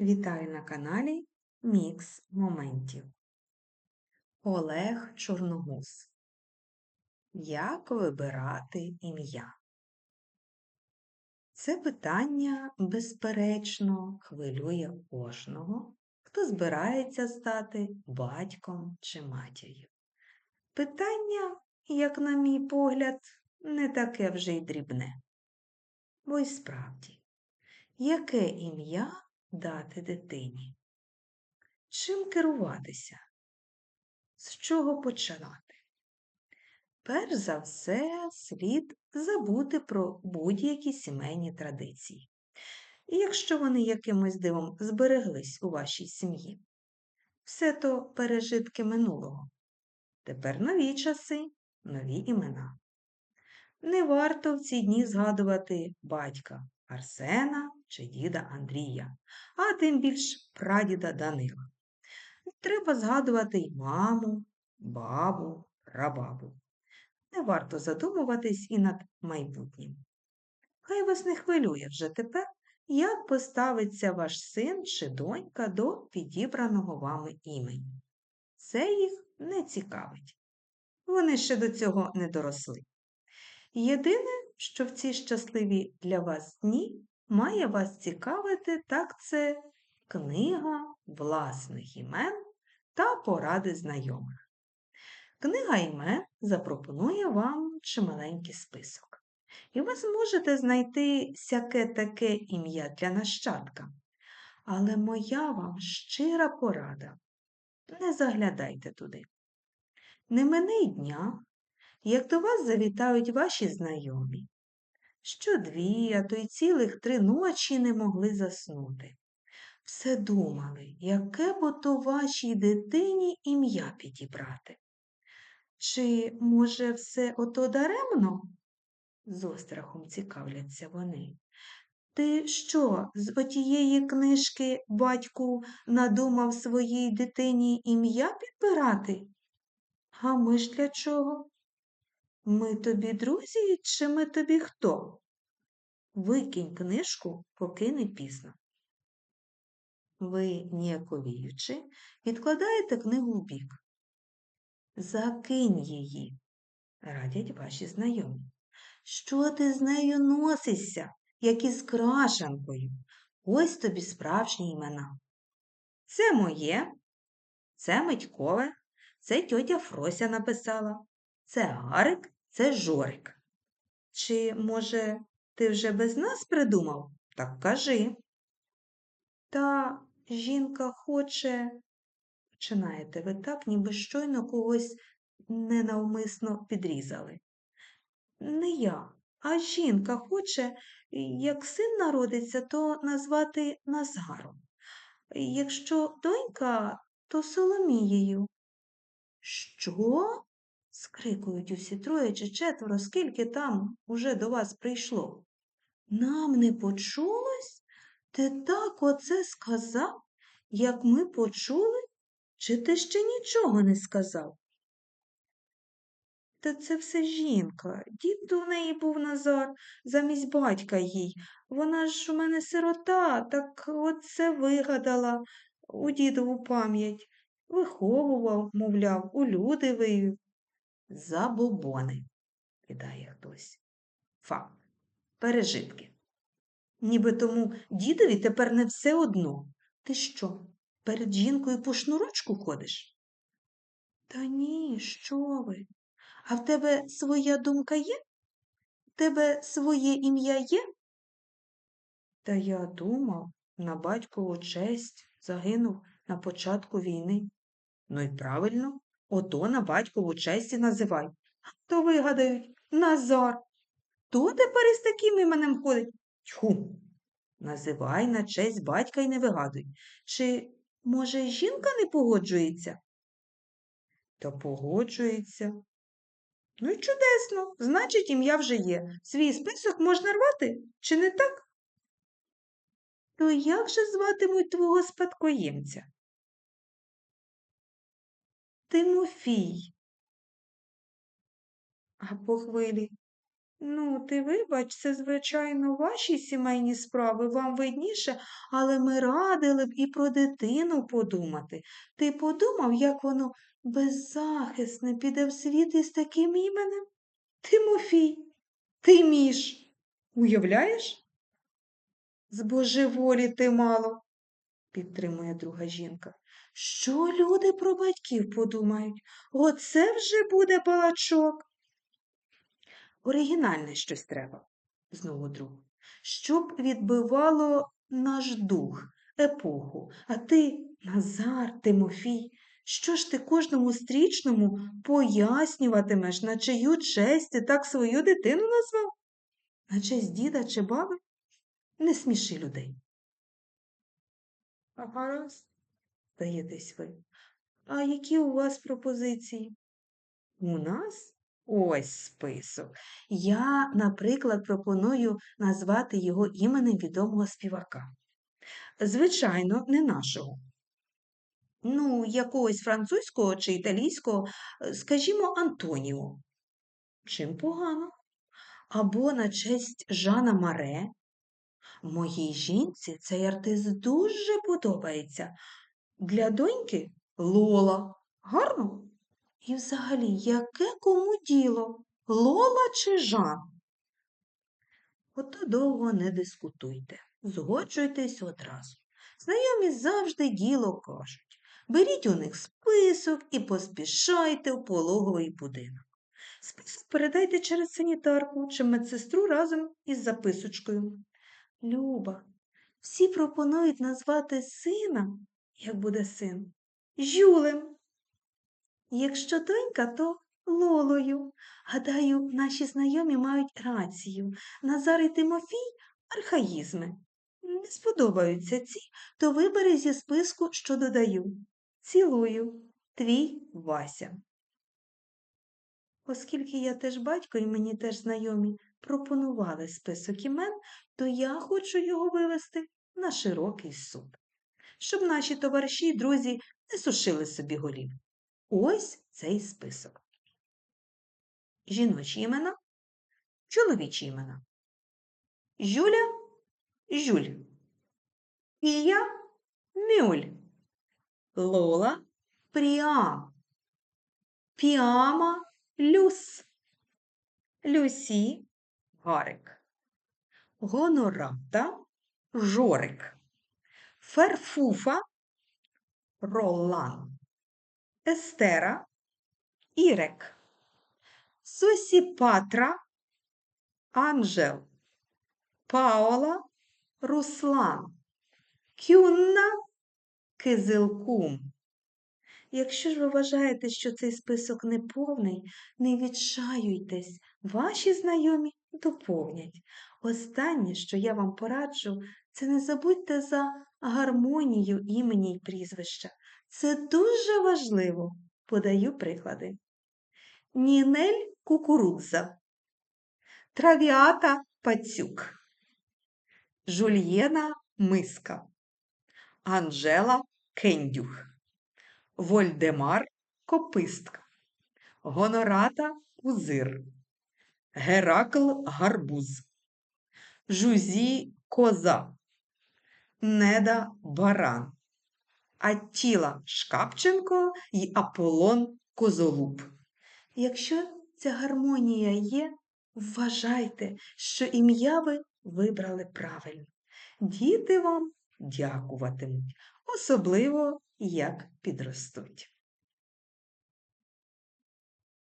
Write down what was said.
Вітаю на каналі Мікс Моментів. Олег Чорногуз. Як вибирати ім'я? Це питання, безперечно, хвилює кожного, хто збирається стати батьком чи матір'ю. Питання, як на мій погляд, не таке вже й дрібне. Бо й справді, яке ім'я дати дитині? Чим керуватися? З чого починати? Перш за все, слід забути про будь-які сімейні традиції, і якщо вони якимось дивом збереглись у вашій сім'ї. Все то пережитки минулого. Тепер нові часи, нові імена. Не варто в ці дні згадувати батька Арсена чи діда Андрія, а тим більш прадіда Данила. Треба згадувати й маму, бабу, прабабу. Не варто задумуватись і над майбутнім. Хай вас не хвилює вже тепер, як поставиться ваш син чи донька до підібраного вами імені. Це їх не цікавить. Вони ще до цього не доросли. Єдине, що в ці щасливі для вас дні має вас цікавити, так це книга власних імен та поради знайомих. Книга імен запропонує вам чималенький список, і ви зможете знайти сяке таке ім'я для нащадка. Але моя вам щира порада не заглядайте туди. Не й дня, як до вас завітають ваші знайомі, що дві, а то й цілих три ночі не могли заснути. Все думали, яке б ото вашій дитині ім'я підібрати. Чи, може, все ото даремно? з острахом цікавляться вони. Ти що, з отієї книжки батьку надумав своїй дитині ім'я підбирати? А ми ж для чого? Ми тобі друзі, чи ми тобі хто? Викинь книжку, поки не пізно. Ви, ніяковіючи, відкладаєте книгу в бік. Закинь її, радять ваші знайомі. Що ти з нею носишся, як із крашанкою? Ось тобі справжні імена. Це моє, це Митькове, це тьотя Фрося написала, це Гарик, це Жорик. Чи, може, ти вже без нас придумав? Так кажи. Та жінка хоче, починаєте ви так, ніби щойно когось ненавмисно підрізали. Не я, а жінка хоче, як син народиться, то назвати Назаром. Якщо донька, то Соломією. Що? Скрикують усі троє чи четверо, скільки там уже до вас прийшло. Нам не почулось? Ти так оце сказав, як ми почули? Чи ти ще нічого не сказав? Та це все жінка. Дід у неї був Назар, замість батька їй. Вона ж у мене сирота, так оце вигадала у дідову пам'ять. Виховував, мовляв, у люди вивів. Забобони, кидає хтось. Факт. Пережитки. Ніби тому дідові тепер не все одно. Ти що, перед жінкою по шнурочку ходиш? Та ні, що ви? А в тебе своя думка є? В тебе своє ім'я є? Та я думав, на батькову честь загинув на початку війни. Ну й правильно, ото на батькову честь і називай. То вигадають Назар. То тепер із таким іменем ходить? Тьху. Називай на честь батька й не вигадуй. Чи, може, жінка не погоджується? Та погоджується. Ну й чудесно, значить, ім'я вже є. Свій список можна рвати, чи не так? То як же зватимуть твого спадкоємця? Тимофій. А по хвилі Ну, ти вибач, це, звичайно, ваші сімейні справи, вам видніше, але ми радили б і про дитину подумати. Ти подумав, як воно беззахисне піде в світ із таким іменем? Тимофій, ти між. Уявляєш? Збожеволіти мало, підтримує друга жінка. Що люди про батьків подумають? Оце вже буде балачок. Оригінальне щось треба, знову друг, щоб відбивало наш дух, епоху. А ти, Назар, Тимофій, що ж ти кожному стрічному пояснюватимеш, на чию честь ти так свою дитину назвав? На честь діда чи баби? Не сміши людей. Гаразд, здаєтесь ви. А які у вас пропозиції? У нас ось список. Я, наприклад, пропоную назвати його іменем відомого співака. Звичайно, не нашого. Ну, якогось французького чи італійського, е, скажімо, Антоніо. Чим погано? Або на честь Жана Маре. Моїй жінці цей артист дуже подобається. Для доньки Лола. Гарно? І взагалі, яке кому діло? Лола чи Жан? Ото довго не дискутуйте, згоджуйтесь одразу. Знайомі завжди діло кажуть. Беріть у них список і поспішайте в пологовий будинок. Список передайте через санітарку чи медсестру разом із записочкою. Люба, всі пропонують назвати сина, як буде син, Жюлем. Якщо донька, то Лолою. Гадаю, наші знайомі мають рацію. Назар і Тимофій архаїзми. Не сподобаються ці, то вибери зі списку, що додаю. Цілую, твій Вася. Оскільки я теж батько і мені теж знайомі пропонували список імен, то я хочу його вивести на широкий суд, щоб наші товариші й друзі не сушили собі голів. Ось цей список. Жіночі імена, чоловічі імена. Жюля Жюль. Пія Мюль. Лола Пріам. Піама Люс. Люсі Гарик. Гонората Жорик. Ферфуфа Ролан. Естера Ірек. Сосіпатра Анжел. Паола Руслан. Кюнна Кизилкум. Якщо ж ви вважаєте, що цей список неповний, не відчаюйтесь, ваші знайомі доповнять. Останнє, що я вам пораджу, це не забудьте за гармонію імені й прізвища. Це дуже важливо. Подаю приклади. Нінель кукурудза, Травіата пацюк, Жульєна миска, Анжела кендюх. Вольдемар Копистка, Гонората Узир, Геракл Гарбуз, Жузі Коза, Неда Баран, Аттіла Шкапченко і Аполлон Козолуб. Якщо ця гармонія є, вважайте, що ім'я ви вибрали правильно. Діти вам дякуватимуть, особливо як підростуть.